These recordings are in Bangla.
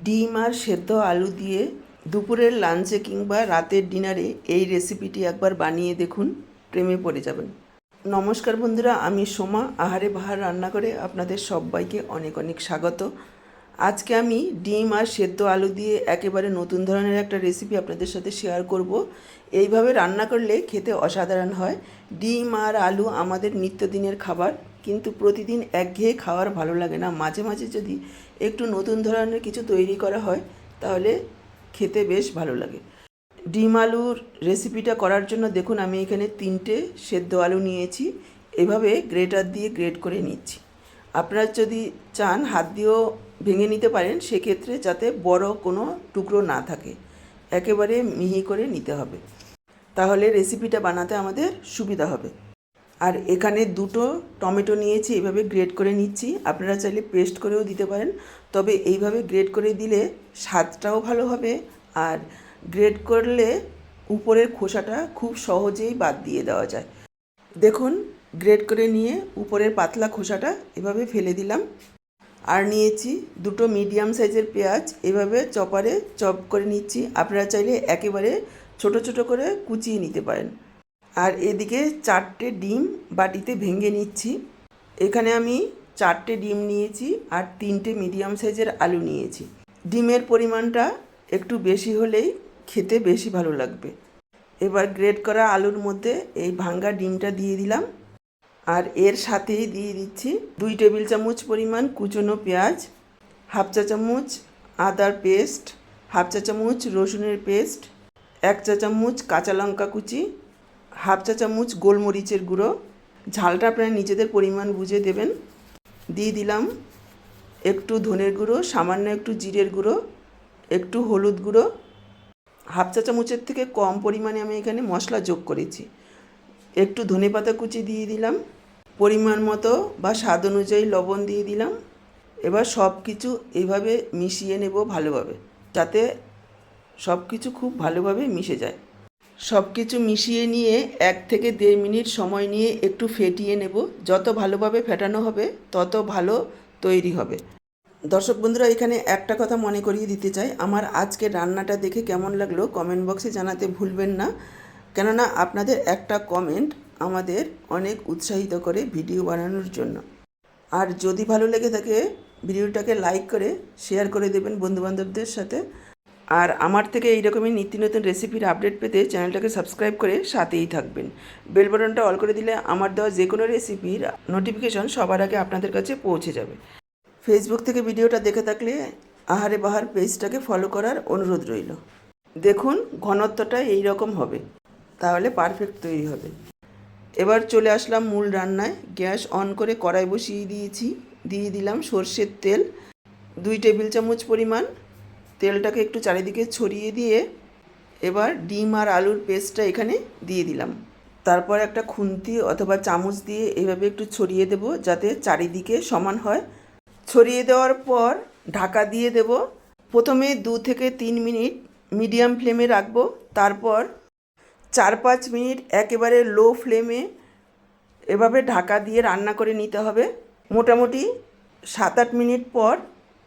ডিম আর সেদ্ধ আলু দিয়ে দুপুরের লাঞ্চে কিংবা রাতের ডিনারে এই রেসিপিটি একবার বানিয়ে দেখুন, প্রেমে পড়ে যাবেন। নমস্কার বন্ধুরা, আমি সোমা, আহারে বাহার রান্না করে আপনাদের সবাইকে অনেক অনেক স্বাগত। আজকে আমি ডিম আর সেদ্ধ আলু দিয়ে একেবারে নতুন ধরনের একটা রেসিপি আপনাদের সাথে শেয়ার করব। এইভাবে রান্না করলে খেতে অসাধারণ হয়। ডিম আর আলু আমাদের নিত্যদিনের খাবার, কিন্তু প্রতিদিন একঘেয়ে খাওয়ার ভালো লাগে না। মাঝে মাঝে যদি একটু নতুন ধরনের কিছু তৈরি করা হয়, তাহলে খেতে বেশ ভালো লাগে। ডিম আলুর রেসিপিটা করার জন্য দেখুন, আমি এখানে তিনটে সেদ্ধ আলু নিয়েছি, এভাবে গ্রেটার দিয়ে গ্রেট করে নিচ্ছি। আপনারা যদি চান হাত দিয়েও ভেঙে নিতে পারেন, সেক্ষেত্রে যাতে বড় কোনো টুকরো না থাকে। একেবারে মিহি করে নিতে হবে। তাহলে রেসিপিটা বানাতে আমাদের সুবিধা হবে। আর এখানে দুটো টমেটো নিয়েছি, এভাবে গ্রেড করে নিচ্ছি। আপনারা চাইলে পেস্ট করেও দিতে পারেন। তবে এইভাবে গ্রেড করে দিলে স্বাদটাও ভালো হবে আর গ্রেড করলে উপরের খোসাটা খুব সহজেই বাদ দিয়ে দেওয়া যায়। দেখুন গ্রেড করে নিয়ে উপরের পাতলা খোসাটা এভাবে ফেলে দিলাম। আর নিয়েছি দুটো মিডিয়াম সাইজের পেঁয়াজ, এভাবে চপারে চপ করে নিচ্ছি। আপনারা চাইলে একেবারে ছোট ছোট করে কুচিয়ে নিতে পারেন। আর এদিকে চারটে ডিম বাটিতে ভেঙে নিচ্ছি। এখানে আমি চারটে ডিম নিয়েছি আর তিনটে মিডিয়াম সাইজের আলু নিয়েছি। ডিমের পরিমাণটা একটু বেশি হলেই খেতে বেশি ভালো লাগবে। এবার গ্রেট করা আলুর মধ্যে এই ভাঙ্গা ডিমটা দিয়ে দিলাম। আর এর সাথেই দিয়ে দিচ্ছি দুই টেবিল চামচ পরিমাণ কুচনো পেঁয়াজ, হাফ চা চামচ আদার পেস্ট, হাফ চা চামচ রসুনের পেস্ট, এক চা চামচ কাঁচা লঙ্কা কুচি হাফ চা চামচ গোলমরিচের গুঁড়ো। ঝালটা আপনারা নিজেদের পরিমাণ বুঝে দেবেন। দিয়ে দিলাম একটু ধনের গুঁড়ো, সামান্য একটু জিরের গুঁড়ো, একটু হলুদ গুঁড়ো। হাফ চা চামচের থেকে কম পরিমাণে আমি এখানে মশলা যোগ করেছি। একটু ধনে পাতা কুচি দিয়ে দিলাম। পরিমাণ মতো বা স্বাদ অনুযায়ী লবণ দিয়ে দিলাম। এবার সব কিছু এইভাবে মিশিয়ে নেব ভালোভাবে, যাতে সব কিছু খুব ভালোভাবে মিশে যায়। সব কিছু মিশিয়ে নিয়ে এক থেকে দেড় মিনিট সময় নিয়ে একটু ফেটিয়ে নেব। যত ভালোভাবে ফেটানো হবে, তত ভালো তৈরি হবে। দর্শক বন্ধুরা, এখানে একটা কথা মনে করিয়ে দিতে চাই। আমার আজকে রান্নাটা দেখে কেমন লাগল কমেন্ট বক্সে জানাতে ভুলবেন না। কেননা আপনাদের একটা কমেন্ট আমাদের অনেক উৎসাহিত করে ভিডিও বানানোর জন্য। আর যদি ভালো লেগে থাকে, ভিডিওটাকে লাইক করে, শেয়ার করে দেবেন বন্ধুবান্ধবদের সাথে। আর আমার থেকে এই রকমই নিত্য নতুন রেসিপির আপডেট পেতে চ্যানেলটাকে সাবস্ক্রাইব করে সাথেই থাকবেন। বেল বাটনটা অল করে দিলে আমার দেওয়া যে কোনো রেসিপির নোটিফিকেশন সবার আগে আপনাদের কাছে পৌঁছে যাবে। ফেসবুক থেকে ভিডিওটা দেখে থাকলে আহারে বাহার পেজটাকে ফলো করার অনুরোধ রইল। দেখুন, ঘনত্বটা এই রকম হবে। তাহলে পারফেক্ট তৈরি হবে। এবার চলে আসলাম মূল রান্নায়। গ্যাস অন করে কড়াই বসিয়ে দিয়েছি। দিয়ে দিলাম সর্ষের তেল। দুই টেবিল চামচ পরিমাণ তেলটাকে একটু চারিদিকে ছড়িয়ে দিয়ে এবার ডিম আর আলুর পেস্টটা এখানে দিয়ে দিলাম। তারপর একটা খুন্তি অথবা চামচ দিয়ে এভাবে একটু ছড়িয়ে দেব যাতে চারিদিকে সমান হয়। ছড়িয়ে দেওয়ার পর ঢাকা দিয়ে দেব। প্রথমে দু থেকে তিন মিনিট মিডিয়াম ফ্লেমে রাখব। তারপর চার পাঁচ মিনিট একেবারে লো ফ্লেমে এভাবে ঢাকা দিয়ে রান্না করে নিতে হবে। মোটামুটি সাত আট মিনিট পর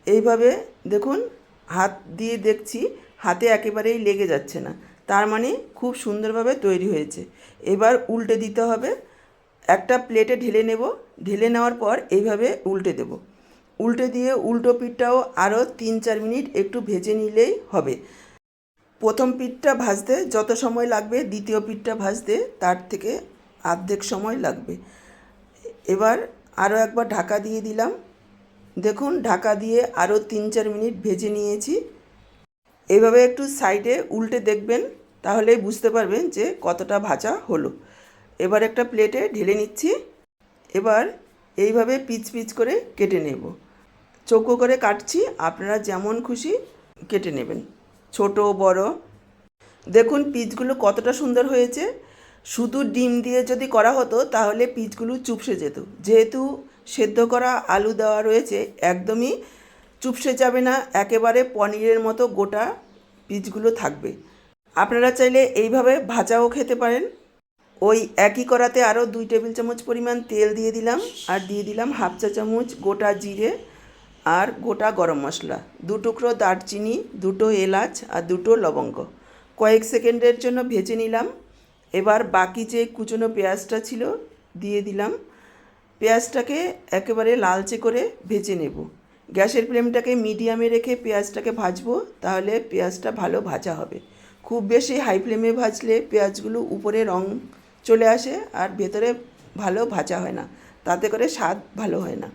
এইভাবে দেখুন হাত দিয়ে দেখছি হাতে একেবারেই লেগে যাচ্ছে না। তার মানে খুব সুন্দরভাবে তৈরি হয়েছে। এবার উল্টে দিতে হবে। একটা প্লেটে ঢেলে নেব। ঢেলে নেওয়ার পর এইভাবে উল্টে দেব। উল্টে দিয়ে উল্টো পিঠটাও আরও তিন চার মিনিট একটু ভেজে নিলেই হবে। প্রথম পিঠটা ভাজতে যত সময় লাগবে, দ্বিতীয় পিঠটা ভাজতে তার থেকে অর্ধেক সময় লাগবে। এবার আরও একবার ঢাকা দিয়ে দিলাম। দেখুন, ঢাকা দিয়ে আরও তিন চার মিনিট ভেজে নিয়েছি। এভাবে একটু সাইডে উল্টে দেখবেন তাহলে বুঝতে পারবেন যে কতটা ভাজা হলো। এবার একটা প্লেটে ঢেলে নিচ্ছি। এবার এইভাবে পিচ পিচ করে কেটে নেব। চৌকো করে কাটছি, আপনারা যেমন খুশি কেটে নেবেন। ছোট, বড়। দেখুন, পিচগুলো কতটা সুন্দর হয়েছে। শুধু ডিম দিয়ে যদি করা হতো, তাহলে পিচগুলো চুপসে যেত। যেহেতু সেদ্ধ করা আলু দেওয়া রয়েছে, একদমই চুপসে যাবে না, একেবারে পনিরের মতো গোটা পিচগুলো থাকবে। আপনারা চাইলে এইভাবে ভাজাও খেতে পারেন। ওই একই করাতে আরও দুই টেবিল চামচ পরিমাণ তেল দিয়ে দিলাম, আর দিয়ে দিলাম হাফ চা চামচ গোটা জিরে আর গোটা গরম মশলা, দু টুকরো দারচিনি, দুটো এলাচ আর দুটো লবঙ্গ। কয়েক সেকেন্ডের জন্য ভেজে নিলাম। এবার বাকি যে কুচনো পেঁয়াজটা ছিল, দিয়ে দিলাম। পেঁয়াজটাকে একেবারে লালচে করে ভেজে নেব। গ্যাসের ফ্লেমটাকে মিডিয়ামে রেখে পেঁয়াজটাকে ভাজবো, তাহলে পেঁয়াজটা ভালো ভাজা হবে। খুব বেশি হাই ফ্লেমে ভাজলে পেঁয়াজগুলো উপরে রং চলে আসে আর ভেতরে ভালো ভাজা হয় না। তাতে করে স্বাদ ভালো হয় না।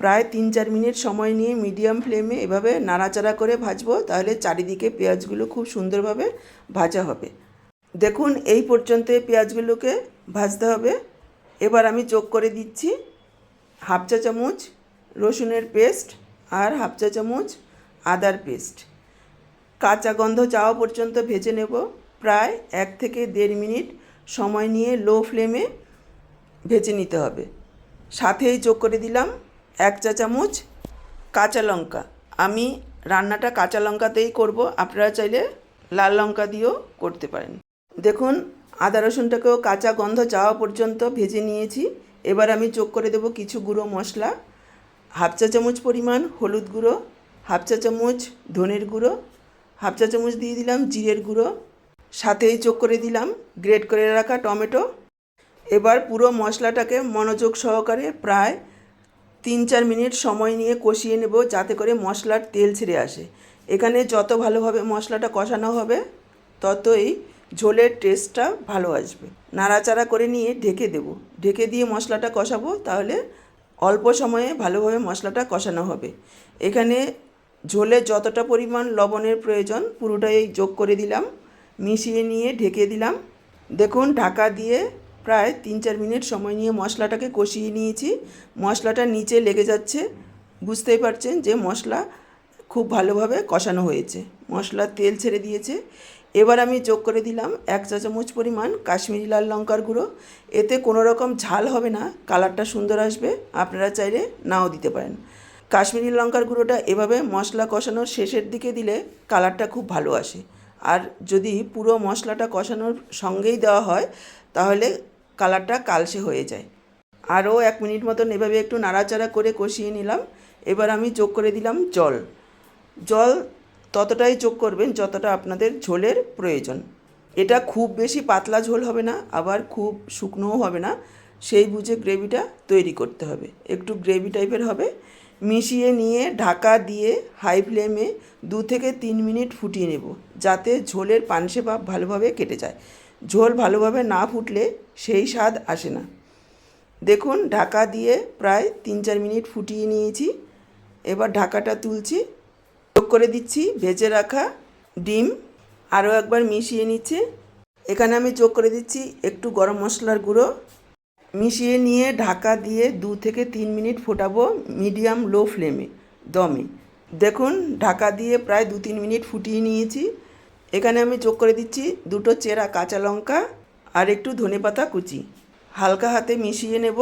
প্রায় তিন চার মিনিট সময় নিয়ে মিডিয়াম ফ্লেমে এভাবে নাড়াচাড়া করে ভাজবো, তাহলে চারিদিকে পেঁয়াজগুলো খুব সুন্দরভাবে ভাজা হবে। দেখুন, এই পর্যন্ত পেঁয়াজগুলোকে ভাজতে হবে। এবার আমি যোগ করে দিচ্ছি হাফ চা চামচ রসুনের পেস্ট আর হাফ চা চামচ আদার পেস্ট। কাঁচা গন্ধ চাওয়া পর্যন্ত ভেজে নেব। প্রায় এক থেকে দেড় মিনিট সময় নিয়ে লো ফ্লেমে ভেজে নিতে হবে। সাথেই যোগ করে দিলাম এক চা চামচ কাঁচা লঙ্কা। আমি রান্নাটা কাঁচা লঙ্কাতেই করব। আপনারা চাইলে লাল লঙ্কা দিয়েও করতে পারেন। দেখুন আদা রসুনটাকেও কাঁচা গন্ধ যাওয়া পর্যন্ত ভেজে নিয়েছি। এবার আমি যোগ করে দেব কিছু গুঁড়ো মশলা। হাফ চা চামচ পরিমাণ হলুদ গুঁড়ো, হাফ চা চামচ ধনের গুঁড়ো, হাফ চা চামচ দিয়ে দিলাম জিরের গুঁড়ো। সাথেই যোগ করে দিলাম গ্রেট করে রাখা টমেটো। এবার পুরো মশলাটাকে মনোযোগ সহকারে প্রায় তিন চার মিনিট সময় নিয়ে কষিয়ে নেব যাতে করে মশলার তেল ছেড়ে আসে। এখানে যত ভালোভাবে মশলাটা কষানো হবে, ততই ঝোলের টেস্টটা ভালো আসবে। নাড়াচাড়া করে নিয়ে ঢেকে দেব। ঢেকে দিয়ে মশলাটা কষাবো, তাহলে অল্প সময়ে ভালোভাবে মশলাটা কষানো হবে। এখানে ঝোলে যতটা পরিমাণ লবণের প্রয়োজন, পুরোটাই যোগ করে দিলাম, মিশিয়ে নিয়ে ঢেকে দিলাম। দেখুন, ঢাকা দিয়ে প্রায় তিন চার মিনিট সময় নিয়ে মশলাটাকে কষিয়ে নিয়েছি। মশলাটা নিচে লেগে যাচ্ছে। বুঝতেই পারছেন যে মশলা খুব ভালোভাবে কষানো হয়েছে। মশলা তেল ছেড়ে দিয়েছে। এবার আমি যোগ করে দিলাম এক চা চামচ পরিমাণ কাশ্মীরি লাল লঙ্কার গুঁড়ো। এতে কোনো রকম ঝাল হবে না, কালারটা সুন্দর আসবে, আপনারা চাইলে নাও দিতে পারেন। কাশ্মীরি লঙ্কার গুঁড়োটা এভাবে মশলা কষানোর শেষের দিকে দিলে কালারটা খুব ভালো আসে। আর যদি পুরো মশলাটা কষানোর সঙ্গেই দেওয়া হয়, তাহলে কালারটা কালসে হয়ে যায়। আরও এক মিনিট মতন এভাবে একটু নাড়াচাড়া করে কষিয়ে নিলাম। এবার আমি যোগ করে দিলাম জল। জল ততটাই যোগ করবেন যতটা আপনাদের ঝোলের প্রয়োজন। এটা খুব বেশি পাতলা ঝোল হবে না, আবার খুব শুকনোও হবে না। সেই বুঝে গ্রেভিটা তৈরি করতে হবে। একটু গ্রেভি টাইপের হবে। মিশিয়ে নিয়ে ঢাকা দিয়ে হাই ফ্লেমে দু থেকে তিন মিনিট ফুটিয়ে নেব, যাতে ঝোলের পানসে ভাব ভালোভাবে কেটে যায়। ঝোল ভালোভাবে না ফুটলে সেই স্বাদ আসে না। দেখুন, ঢাকা দিয়ে প্রায় তিন চার মিনিট ফুটিয়ে নিয়েছি। এবার ঢাকাটা তুলছি। করে দিচ্ছি, ভেজে রাখা ডিম আরও একবার মিশিয়ে নিচ্ছে। এখানে আমি যোগ করে দিচ্ছি একটু গরম মশলার গুঁড়ো। মিশিয়ে নিয়ে ঢাকা দিয়ে দু থেকে তিন মিনিট ফোটাবো মিডিয়াম লো ফ্লেমে, দমে। দেখুন, ঢাকা দিয়ে প্রায় দু তিন মিনিট ফুটিয়ে নিয়েছি। এখানে আমি যোগ করে দিচ্ছি দুটো চেরা কাঁচা লঙ্কা আর একটু ধনেপাতা কুচি। হালকা হাতে মিশিয়ে নেব।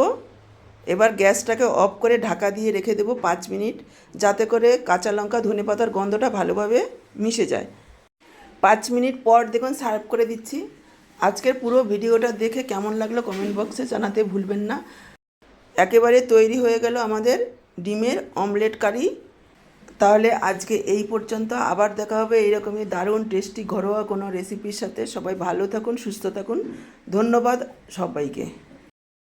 এবার গ্যাসটাকে অফ করে ঢাকা দিয়ে রেখে দেবো পাঁচ মিনিট, যাতে করে কাঁচা লঙ্কা ধনেপাতার গন্ধটা ভালোভাবে মিশে যায়। পাঁচ মিনিট পর দেখুন সার্ভ করে দিচ্ছি। আজকের পুরো ভিডিওটা দেখে কেমন লাগল কমেন্ট বক্সে জানাতে ভুলবেন না। একেবারে তৈরি হয়ে গেল আমাদের ডিমের অমলেট কারি। তাহলে আজকে এই পর্যন্ত, আবার দেখা হবে এইরকমই দারুণ, টেস্টি, ঘরোয়া কোনো রেসিপির সাথে। সবাই ভালো থাকুন, সুস্থ থাকুন। ধন্যবাদ সবাইকে।